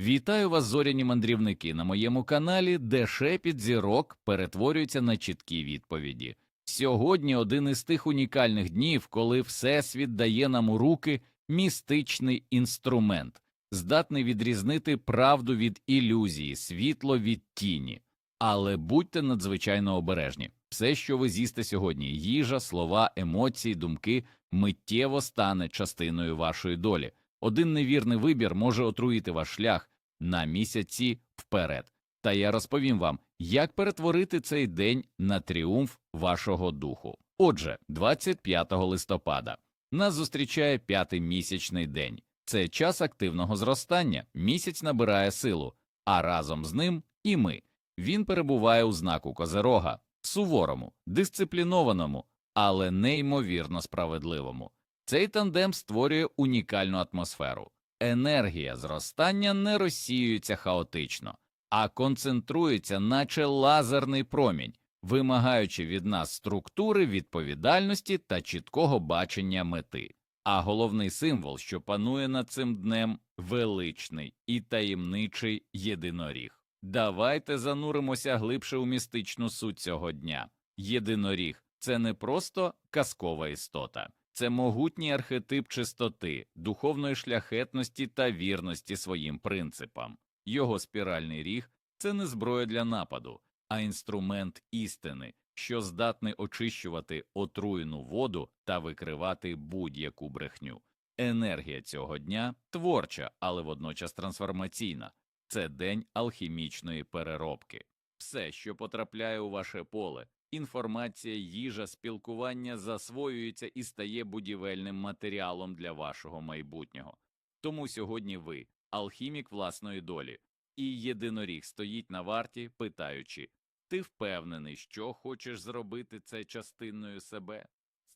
Вітаю вас, зоряні мандрівники, на моєму каналі, де шепіт зірок перетворюється на чіткі відповіді. Сьогодні один із тих унікальних днів, коли Всесвіт дає нам у руки містичний інструмент, здатний відрізнити правду від ілюзії, світло від тіні. Але будьте надзвичайно обережні. Все, що ви з'їсте сьогодні, їжа, слова, емоції, думки, миттєво стане частиною вашої долі. Один невірний вибір може отруїти ваш шлях на місяці вперед. Та я розповім вам, як перетворити цей день на тріумф вашого духу. Отже, 25 листопада нас зустрічає п'ятий місячний день. Це час активного зростання. Місяць набирає силу, а разом з ним і ми. Він перебуває у знаку Козерога, суворому, дисциплінованому, але неймовірно справедливому. Цей тандем створює унікальну атмосферу. Енергія зростання не розсіюється хаотично, а концентрується, наче лазерний промінь, вимагаючи від нас структури, відповідальності та чіткого бачення мети. А головний символ, що панує над цим днем, величний і таємничий єдиноріг. Давайте зануримося глибше у містичну суть цього дня. Єдиноріг це не просто казкова істота, це могутній архетип чистоти, духовної шляхетності та вірності своїм принципам. Його спіральний ріг це не зброя для нападу, а інструмент істини, що здатний очищувати отруєну воду та викривати будь-яку брехню. Енергія цього дня творча, але водночас трансформаційна. Це день алхімічної переробки. Все, що потрапляє у ваше поле, інформація, їжа, спілкування засвоюється і стає будівельним матеріалом для вашого майбутнього. Тому сьогодні ви алхімік власної долі, і єдиноріг стоїть на варті, питаючи ти впевнений, що хочеш зробити це частиною себе?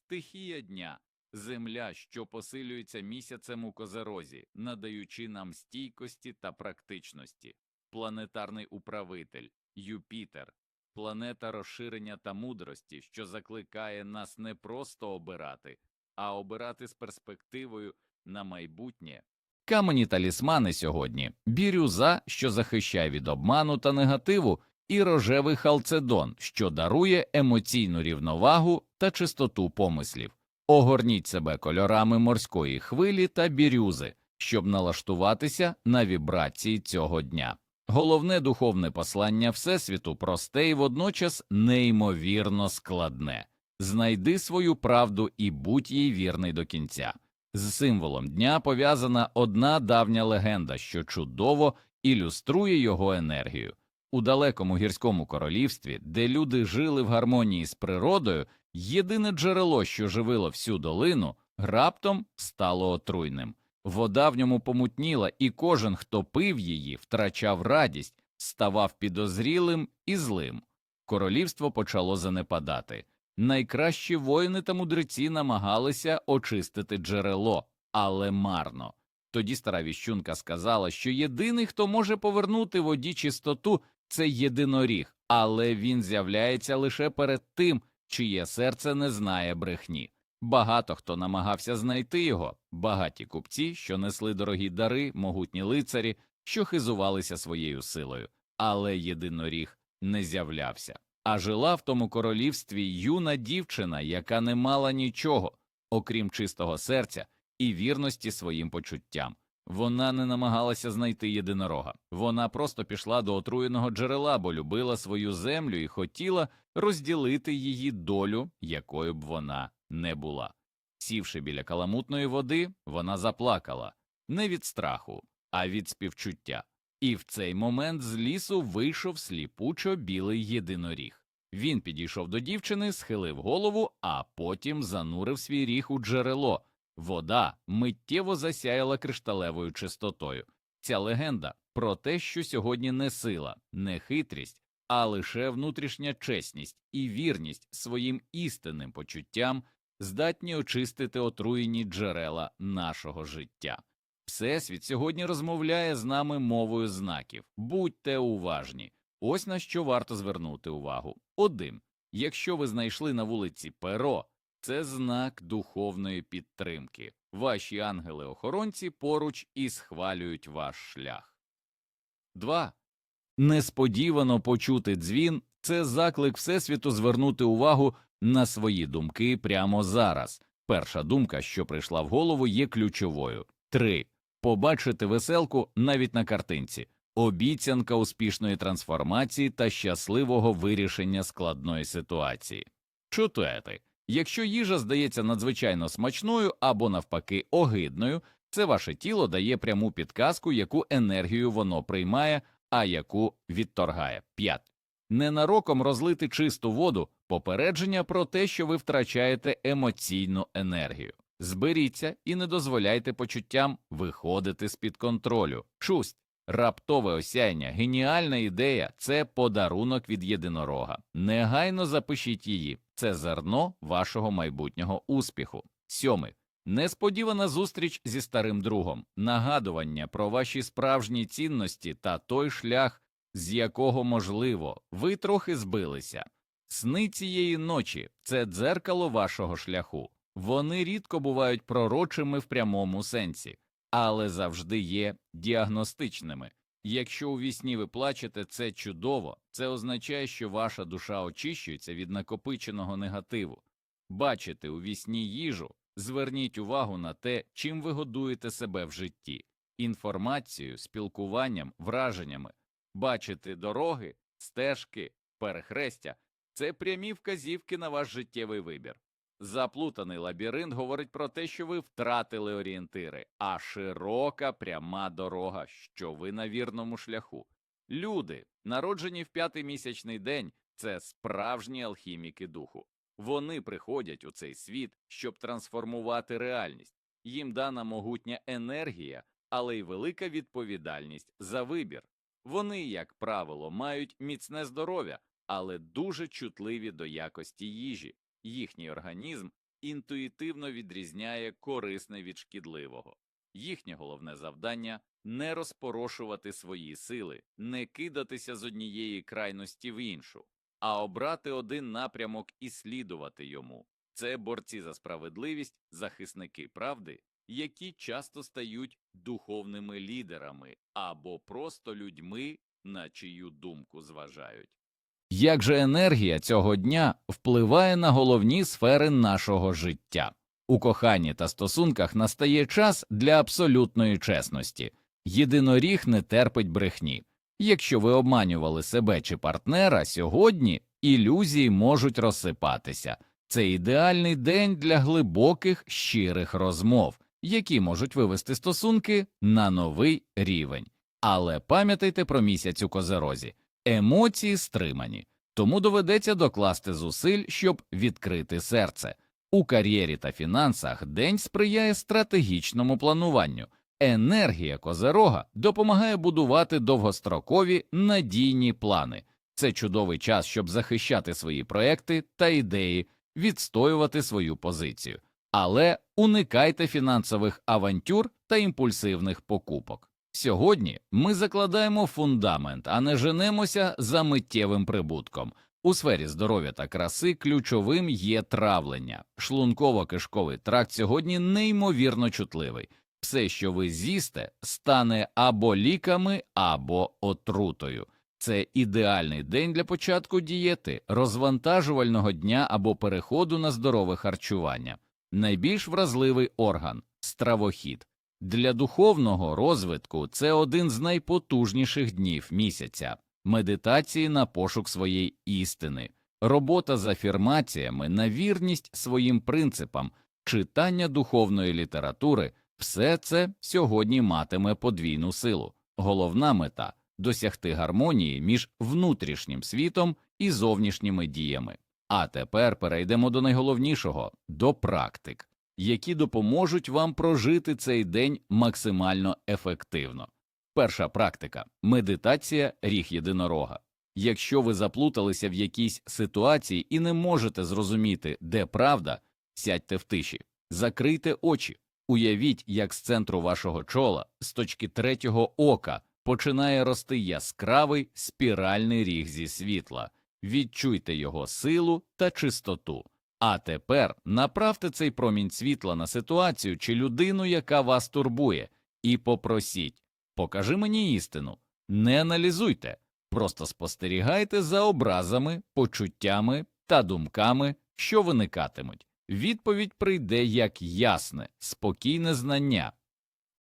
Стихія дня, земля, що посилюється місяцем у козерозі, надаючи нам стійкості та практичності, планетарний управитель, Юпітер, планета розширення та мудрості, що закликає нас не просто обирати, а обирати з перспективою на майбутнє. Камені талісмани сьогодні бірюза, що захищає від обману та негативу, і рожевий халцедон, що дарує емоційну рівновагу та чистоту помислів. Огорніть себе кольорами морської хвилі та бірюзи, щоб налаштуватися на вібрації цього дня. Головне духовне послання Всесвіту просте і водночас неймовірно складне знайди свою правду і будь їй вірний до кінця. З символом дня пов'язана одна давня легенда, що чудово ілюструє його енергію. У далекому гірському королівстві, де люди жили в гармонії з природою, єдине джерело, що живило всю долину, раптом стало отруйним. Вода в ньому помутніла, і кожен, хто пив її, втрачав радість, ставав підозрілим і злим. Королівство почало занепадати. Найкращі воїни та мудреці намагалися очистити джерело, але марно. Тоді стара віщунка сказала, що єдиний, хто може повернути воді чистоту, це єдиноріг, але він з'являється лише перед тим, чиє серце не знає брехні. Багато хто намагався знайти його, багаті купці, що несли дорогі дари, могутні лицарі, що хизувалися своєю силою, але єдиноріг не з'являвся. А жила в тому королівстві юна дівчина, яка не мала нічого, окрім чистого серця і вірності своїм почуттям. Вона не намагалася знайти єдинорога, вона просто пішла до отруєного джерела, бо любила свою землю і хотіла розділити її долю, якою б вона не була. Сівши біля каламутної води, вона заплакала не від страху, а від співчуття. І в цей момент з лісу вийшов сліпучо білий єдиноріг. Він підійшов до дівчини, схилив голову, а потім занурив свій ріг у джерело. Вода миттєво засяяла кришталевою чистотою. Ця легенда про те, що сьогодні не сила, не хитрість, а лише внутрішня чесність і вірність своїм істинним почуттям здатні очистити отруєні джерела нашого життя. Всесвіт сьогодні розмовляє з нами мовою знаків. Будьте уважні. Ось на що варто звернути увагу. Один. Якщо ви знайшли на вулиці перо, це знак духовної підтримки. Ваші ангели-охоронці поруч і схвалюють ваш шлях. 2. Несподівано почути дзвін це заклик Всесвіту звернути увагу на свої думки прямо зараз. Перша думка, що прийшла в голову, є ключовою. 3. Побачити веселку навіть на картинці. Обіцянка успішної трансформації та щасливого вирішення складної ситуації. Четверте. Якщо їжа здається надзвичайно смачною або навпаки огидною, це ваше тіло дає пряму підказку, яку енергію воно приймає, а яку відторгає. 5. Ненароком розлити чисту воду попередження про те, що ви втрачаєте емоційну енергію. Зберіться і не дозволяйте почуттям виходити з під контролю. Шусть. Раптове осяяння, геніальна ідея це подарунок від єдинорога. Негайно запишіть її. Це зерно вашого майбутнього успіху. Сьомий. Несподівана зустріч зі старим другом, нагадування про ваші справжні цінності та той шлях, з якого, можливо, ви трохи збилися. Сни цієї ночі це дзеркало вашого шляху. Вони рідко бувають пророчими в прямому сенсі, але завжди є діагностичними. Якщо у вісні ви плачете, це чудово, це означає, що ваша душа очищується від накопиченого негативу. Бачите у вісні їжу, зверніть увагу на те, чим ви годуєте себе в житті, інформацією, спілкуванням, враженнями, бачити дороги, стежки, перехрестя це прямі вказівки на ваш життєвий вибір. Заплутаний лабіринт говорить про те, що ви втратили орієнтири, а широка пряма дорога, що ви на вірному шляху. Люди, народжені в п'ятий місячний день, це справжні алхіміки духу. Вони приходять у цей світ, щоб трансформувати реальність. Їм дана могутня енергія, але й велика відповідальність за вибір. Вони, як правило, мають міцне здоров'я, але дуже чутливі до якості їжі. Їхній організм інтуїтивно відрізняє корисне від шкідливого. Їхнє головне завдання не розпорошувати свої сили, не кидатися з однієї крайності в іншу, а обрати один напрямок і слідувати йому. Це борці за справедливість, захисники правди, які часто стають духовними лідерами або просто людьми, на чию думку зважають. Як же енергія цього дня впливає на головні сфери нашого життя? У коханні та стосунках настає час для абсолютної чесності. Єдиноріг не терпить брехні. Якщо ви обманювали себе чи партнера, сьогодні ілюзії можуть розсипатися. Це ідеальний день для глибоких щирих розмов, які можуть вивести стосунки на новий рівень. Але пам'ятайте про місяць у козерозі. Емоції стримані, тому доведеться докласти зусиль, щоб відкрити серце. У кар'єрі та фінансах день сприяє стратегічному плануванню. Енергія козерога допомагає будувати довгострокові надійні плани. Це чудовий час, щоб захищати свої проекти та ідеї, відстоювати свою позицію. Але уникайте фінансових авантюр та імпульсивних покупок. Сьогодні ми закладаємо фундамент, а не женемося за миттєвим прибутком. У сфері здоров'я та краси ключовим є травлення. Шлунково-кишковий тракт сьогодні неймовірно чутливий. Все, що ви з'їсте, стане або ліками, або отрутою. Це ідеальний день для початку дієти, розвантажувального дня або переходу на здорове харчування. Найбільш вразливий орган стравохід. Для духовного розвитку це один з найпотужніших днів місяця, медитації на пошук своєї істини, робота з афірмаціями на вірність своїм принципам, читання духовної літератури все це сьогодні матиме подвійну силу. Головна мета досягти гармонії між внутрішнім світом і зовнішніми діями. А тепер перейдемо до найголовнішого до практик які допоможуть вам прожити цей день максимально ефективно. Перша практика медитація ріг єдинорога. Якщо ви заплуталися в якійсь ситуації і не можете зрозуміти, де правда, сядьте в тиші, закрийте очі, уявіть, як з центру вашого чола, з точки третього ока, починає рости яскравий спіральний ріг зі світла, відчуйте його силу та чистоту. А тепер направте цей промінь світла на ситуацію чи людину, яка вас турбує, і попросіть покажи мені істину, Не аналізуйте, просто спостерігайте за образами, почуттями та думками, що виникатимуть. Відповідь прийде як ясне, спокійне знання.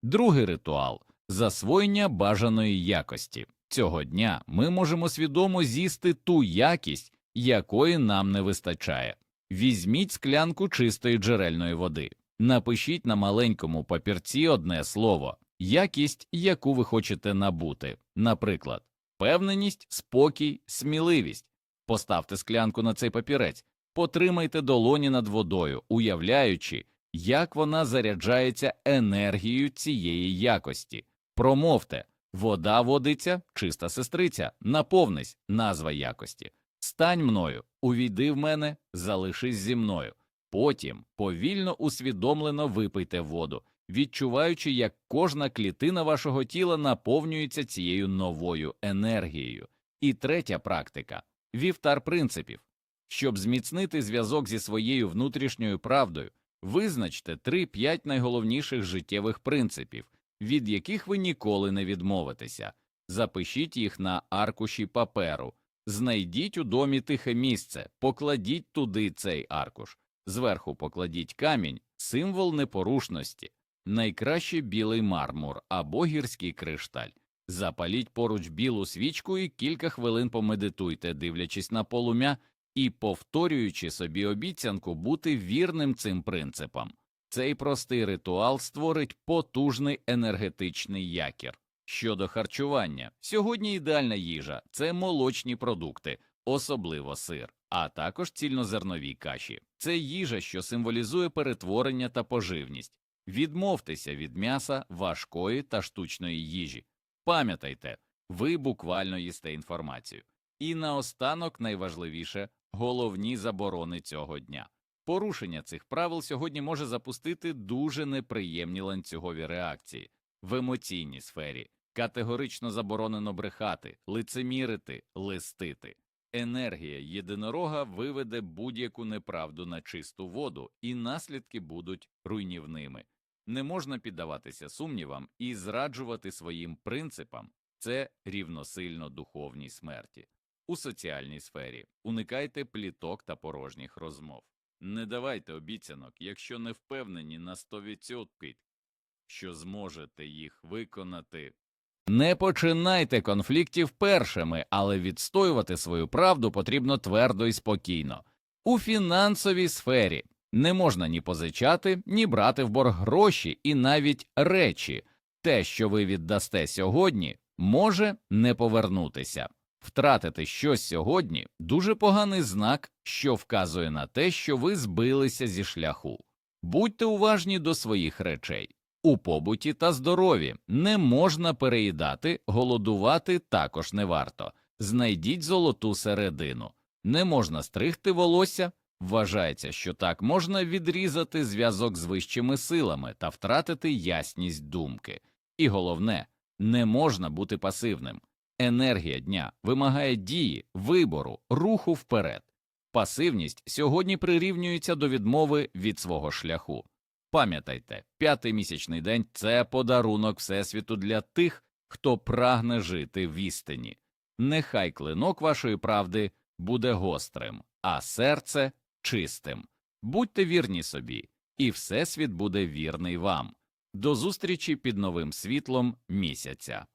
Другий ритуал засвоєння бажаної якості. Цього дня ми можемо свідомо з'їсти ту якість, якої нам не вистачає. Візьміть склянку чистої джерельної води, напишіть на маленькому папірці одне слово, якість, яку ви хочете набути, наприклад, впевненість, спокій, сміливість. Поставте склянку на цей папірець, потримайте долоні над водою, уявляючи, як вона заряджається енергією цієї якості. Промовте вода водиться, чиста сестриця, наповнись назва якості. Стань мною, увійди в мене, залишись зі мною. Потім повільно усвідомлено випийте воду, відчуваючи, як кожна клітина вашого тіла наповнюється цією новою енергією. І третя практика вівтар принципів. Щоб зміцнити зв'язок зі своєю внутрішньою правдою, визначте 3-5 найголовніших життєвих принципів, від яких ви ніколи не відмовитеся. Запишіть їх на аркуші паперу, знайдіть у домі тихе місце, покладіть туди цей аркуш, зверху покладіть камінь, символ непорушності, найкраще білий мармур або гірський кришталь. Запаліть поруч білу свічку і кілька хвилин помедитуйте, дивлячись на полум'я і повторюючи собі обіцянку бути вірним цим принципам. Цей простий ритуал створить потужний енергетичний якір. Щодо харчування, сьогодні ідеальна їжа це молочні продукти, особливо сир, а також цільнозернові каші. Це їжа, що символізує перетворення та поживність. Відмовтеся від м'яса, важкої та штучної їжі. Пам'ятайте, ви буквально їсте інформацію. І наостанок найважливіше головні заборони цього дня. Порушення цих правил сьогодні може запустити дуже неприємні ланцюгові реакції в емоційній сфері. Категорично заборонено брехати, лицемірити, листити. Енергія єдинорога виведе будь-яку неправду на чисту воду, і наслідки будуть руйнівними. Не можна піддаватися сумнівам і зраджувати своїм принципам це рівносильно духовній смерті. У соціальній сфері уникайте пліток та порожніх розмов. Не давайте обіцянок, якщо не впевнені на 100%, що зможете їх виконати. Не починайте конфліктів першими, але відстоювати свою правду потрібно твердо і спокійно. У фінансовій сфері не можна ні позичати, ні брати в борг гроші і навіть речі. Те, що ви віддасте сьогодні, може не повернутися. Втратити щось сьогодні дуже поганий знак, що вказує на те, що ви збилися зі шляху. Будьте уважні до своїх речей. У побуті та здоров'ї не можна переїдати, голодувати також не варто. Знайдіть золоту середину. Не можна стригти волосся. Вважається, що так можна відрізати зв'язок з вищими силами та втратити ясність думки. І головне, не можна бути пасивним. Енергія дня вимагає дії, вибору, руху вперед. Пасивність сьогодні прирівнюється до відмови від свого шляху. Пам'ятайте, п'ятий місячний день це подарунок Всесвіту для тих, хто прагне жити в істині. Нехай клинок вашої правди буде гострим, а серце чистим. Будьте вірні собі, і Всесвіт буде вірний вам. До зустрічі під новим світлом місяця.